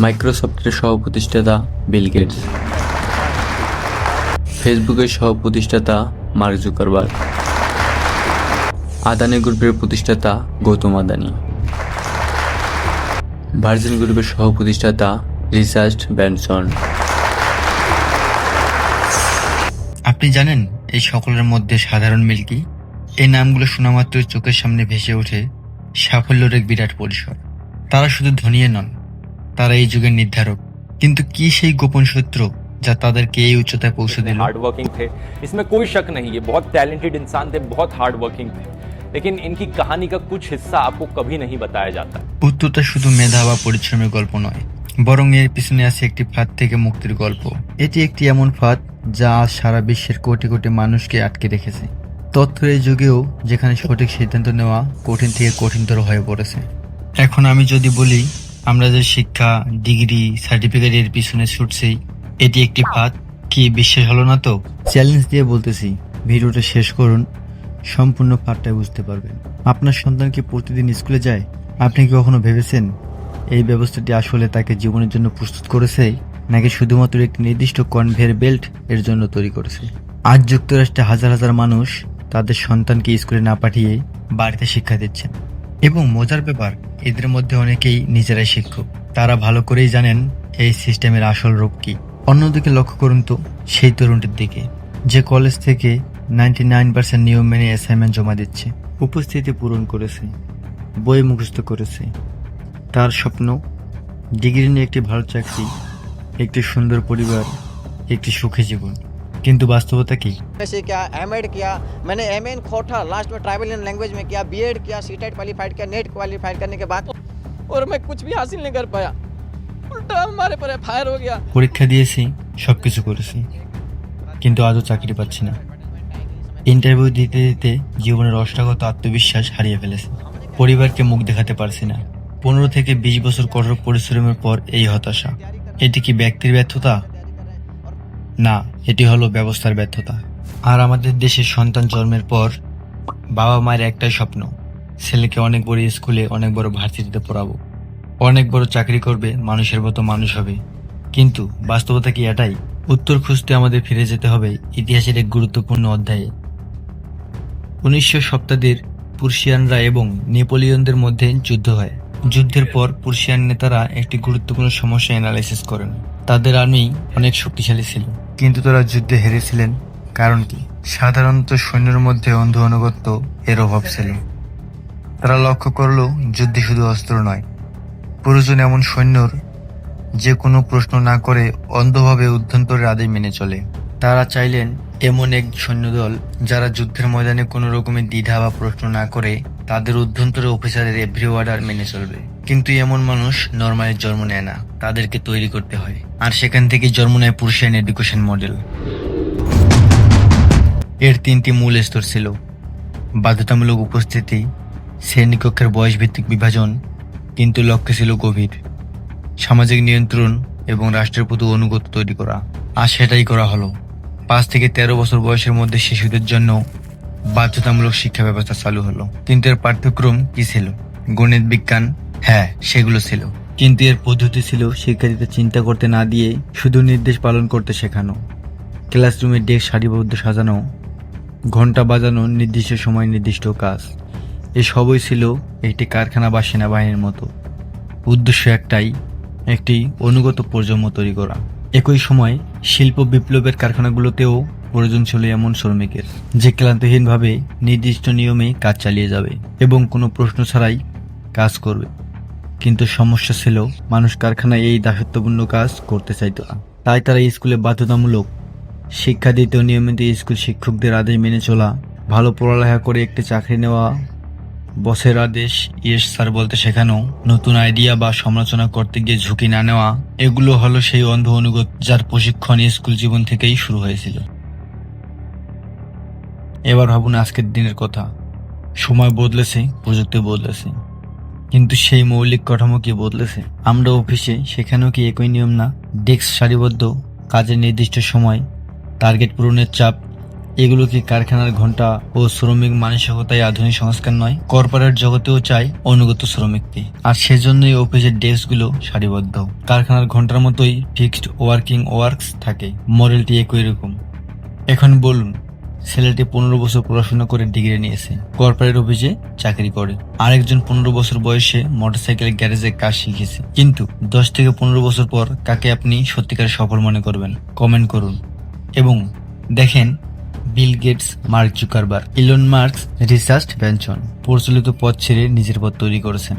মাইক্রোসফটের সহ প্রতিষ্ঠাতা বিল গেটস। ফেসবুকের সহ প্রতিষ্ঠাতা মার্ক জুকারবার্গ। আদানি গ্রুপের প্রতিষ্ঠাতা গৌতম আদানি। ভার্জিন গ্রুপের সহ প্রতিষ্ঠাতা রিচার্ড ব্যানসন। আপনি জানেন, এই সকলের মধ্যে সাধারণ মিল কি? এই নামগুলো শোনামাত্র চোখের সামনে ভেসে ওঠে সাফল্যের এক বিরাট পরিসর। তারা শুধু ধনিয়ে নন তারা এই যুগের নির্ধারক কিন্তু কি সেই গোপন সূত্র যা তাদেরকে এই উচ্চতায় পৌঁছে দিল हार्ड वर्किंग थे इसमें कोई शक नहीं ये बहुत टैलेंटेड इंसान थे बहुत हार्ड वर्किंग थे लेकिन इनकी कहानी का कुछ हिस्सा आपको कभी नहीं बताया जाता উত্তরটা শুধু মেধা বা পরিশ্রমের গল্প নয় বরং এর পিছনে আছে একটি ফাঁদ থেকে মুক্তির গল্প এটি একটি এমন ফাঁদ যা আজ সারা বিশ্বের কোটি কোটি মানুষকে আটকে রেখেছে তথ্য এই যুগেও যেখানে সঠিক সিদ্ধান্ত নেওয়া কঠিন থেকে কঠিনতর হয়ে পড়েছে এখন আমি যদি বলি আমরা যে শিক্ষা, ডিগ্রি সার্টিফিকেট এর পিছনে ছুটছি, এটি একটি ফাঁদ কি বিশ্বাস হলো না তো? চ্যালেঞ্জ দিয়ে বলতেছি, ভিডিওটা শেষ করুন, সম্পূর্ণ ফাঁদটাই বুঝতে পারবেন। আপনার সন্তান কি প্রতিদিন স্কুলে যায়? আপনি কি কখনো ভেবেছেন এই ব্যবস্থাটি আসলে তাকে জীবনের জন্য প্রস্তুত করেছে, নাকি শুধুমাত্র একটি নির্দিষ্ট কনভেয়ার বেল্ট এর জন্য তৈরি করেছে? আজ যুক্তরাষ্ট্রে হাজার হাজার মানুষ তাদের সন্তানকে স্কুলে না পাঠিয়ে বাড়িতে শিক্ষা দিচ্ছেন। এবং মজার ব্যাপার, এদের মধ্যে অনেকেই নিজেরাই শিক্ষক। তারা ভালো করেই জানেন এই সিস্টেমের আসল রূপ কি। অন্যদিকে লক্ষ্য করুন তো, সেই তরুণটির দিকে, যে কলেজ থেকে নাইনটি নাইন পার্সেন্ট নিয়ম মেনে অ্যাসাইনমেন্ট জমা দিচ্ছে, উপস্থিতি পূরণ করেছে, বই মুখস্থ করেছে। তার স্বপ্ন, ডিগ্রি নিয়ে একটি ভালো চাকরি, একটি সুন্দর পরিবার, একটি সুখী জীবন। কিন্তু বাস্তবতা কি में से किया एम किया मैंने एम इन खोटा लास्ट में ट्राइबल लैंग्वेज में किया बी किया सी टेट क्वालिफाइड किया नेट क्वालिफाइड करने के बाद और मैं कुछ भी हासिल नहीं कर पाया उल्टा हमारे पर फायर हो गया পরীক্ষা দিয়েছি সবকিছু করেছি কিন্তু আজও চাকরি পাচ্ছি না ইন্টারভিউ দিতে দিতে জীবনের অষ্টাগত আত্মবিশ্বাস হারিয়ে ফেলেছি পরিবারকে মুখ দেখাতে পারছি না পনেরো থেকে বিশ বছর কঠোর পরিশ্রমের পর এই হতাশা এটি কি ব্যক্তির ব্যর্থতা না, এটি হলো ব্যবস্থার ব্যর্থতা। আর আমাদের দেশের সন্তান জন্মের পর বাবা মায়ের একটাই স্বপ্ন, ছেলেকে অনেক বড় স্কুলে অনেক বড় ভার্সিটিতে পড়াবো। অনেক বড় চাকরি করবে, মানুষের মতো মানুষ হবে। কিন্তু বাস্তবতা কি এটাই? উত্তর খুঁজতে আমাদের ফিরে যেতে হবে ইতিহাসের এক গুরুত্বপূর্ণ অধ্যায়ে। উনিশশো শতাব্দীর পুরুষিয়ানরা এবং নেপোলিয়নদের মধ্যে যুদ্ধ হয়। যুদ্ধের পর পুরুষিয়ান নেতারা একটি গুরুত্বপূর্ণ সমস্যা অ্যানালাইসিস করেন। তাদের আর্মি অনেক শক্তিশালী ছিল। কিন্তু তারা যুদ্ধে হেরেছিলেন, কারণ কি? সাধারণত সৈন্যের মধ্যে অন্ধ অনুগত্য এর অভাব ছিল। তারা লক্ষ্য করল যুদ্ধে শুধু অস্ত্র নয়, প্রয়োজন এমন সৈন্যর যে কোনো প্রশ্ন না করে অন্ধভাবে অভ্যন্তরের আদেশ মেনে চলে। তারা চাইলেন এমন এক সৈন্যদল যারা যুদ্ধের ময়দানে কোনো রকমের দ্বিধা বা প্রশ্ন না করে তাদের অভ্যন্তরে অফিসারের এভরি অর্ডার মেনে চলবে। কিন্তু এমন মানুষ নর্মালি জন্ম নেয় না, তাদেরকে তৈরি করতে হয়। আর সেখান থেকে জন্ম নেয় পুরুষিয়ান এডুকেশন মডেল এর তিনটি মূল স্তর ছিল। বাধ্যতামূলক উপস্থিতি, শ্রেণীকক্ষের বয়স ভিত্তিক বিভাজন, কিন্তু লক্ষ্য ছিল গভীর। সামাজিক নিয়ন্ত্রণ এবং রাষ্ট্রের প্রতি অনুগত তৈরি করা। আর সেটাই করা হলো। পাঁচ থেকে তেরো বছর বয়সের মধ্যে শিশুদের জন্য বাধ্যতামূলক শিক্ষা ব্যবস্থা চালু হলো। কিন্তু এর পাঠ্যক্রম কি ছিল? গণিত, বিজ্ঞান হ্যাঁ সেগুলো ছিল। কিন্তু এর পদ্ধতি ছিল শিক্ষার্থীদের চিন্তা করতে না দিয়ে শুধু নির্দেশ পালন করতে শেখানো। ক্লাসরুমে ডেস্ক সারিবদ্ধ সাজানো, ঘণ্টা বাজানো, নির্দিষ্ট সময়, নির্দিষ্ট কাজ। এ সবই ছিল একটি কারখানা বা সেনাবাহিনীর মতো। উদ্দেশ্য একটাই, একটি অনুগত প্রজন্ম তৈরি করা। একই সময় শিল্প বিপ্লবের কারখানাগুলোতেও প্রয়োজন ছিল এমন শ্রমিকের, যে ক্লান্তিহীনভাবে নির্দিষ্ট নিয়মে কাজ চালিয়ে যাবে এবং কোনো প্রশ্ন ছাড়াই কাজ করবে। কিন্তু সমস্যা ছিল, মানুষ কারখানায় এই দাসত্বপূর্ণ কাজ করতে চাইতো না। তাই তারা স্কুলে বাধ্যতামূলক শিক্ষা দিতে, নিয়মিত স্কুল শিক্ষকদের আদেশ মেনে চলা, ভালো পড়ালেখা করে একটি চাকরি নেওয়া। বসের আদেশ, ইয়েস স্যার বলতে শেখানো, নতুন আইডিয়া বা সমালোচনা করতে গিয়ে ঝুঁকি না নেওয়া, এগুলো হলো সেই অন্ধ অনুগত যার প্রশিক্ষণ স্কুল জীবন থেকেই শুরু হয়েছিল। এবার ভাবুন আজকের দিনের কথা। সময় বদলেছে, প্রযুক্তি বদলেছে। কিন্তু সেই মৌলিক কাঠামো কি বদলেছে? আমরা অফিসে, সেখানেও কি একই নিয়ম না? ডেস্ক সারিবদ্ধ, কাজের নির্দিষ্ট সময়, টার্গেট পূরণের চাপ, এগুলো কি কারখানার ঘণ্টা ও শ্রমিক মানসিকতায় আধুনিক সংস্কার নয়? কর্পোরেট জগতেও চাই অনুগত শ্রমিককে। আর সেজন্যই অফিসের ডেস্কগুলো সারিবদ্ধ। কারখানার ঘণ্টার মতোই ফিক্সড ওয়ার্কিং ওয়ার্কস থাকে। মডেলটি একই রকম। এখন বলুন ছেলেটি পনেরো বছর পড়াশোনা করে ডিগ্রি নিয়েছে। কর্পোরেট অফিসে চাকরি করে। আরেকজন পনেরো বছর বয়সে মোটরসাইকেল গ্যারেজে কাজ শিখেছে। কিন্তু দশ থেকে পনেরো বছর পর কাকে আপনি সত্যিকার সফল মনে করবেন? কমেন্ট করুন। এবং দেখেন, Bill Gates, Mark Zuckerberg Elon Musk research বেঞ্চন প্রচলিত পথ ছেড়ে নিজের পথ তৈরি করেছেন।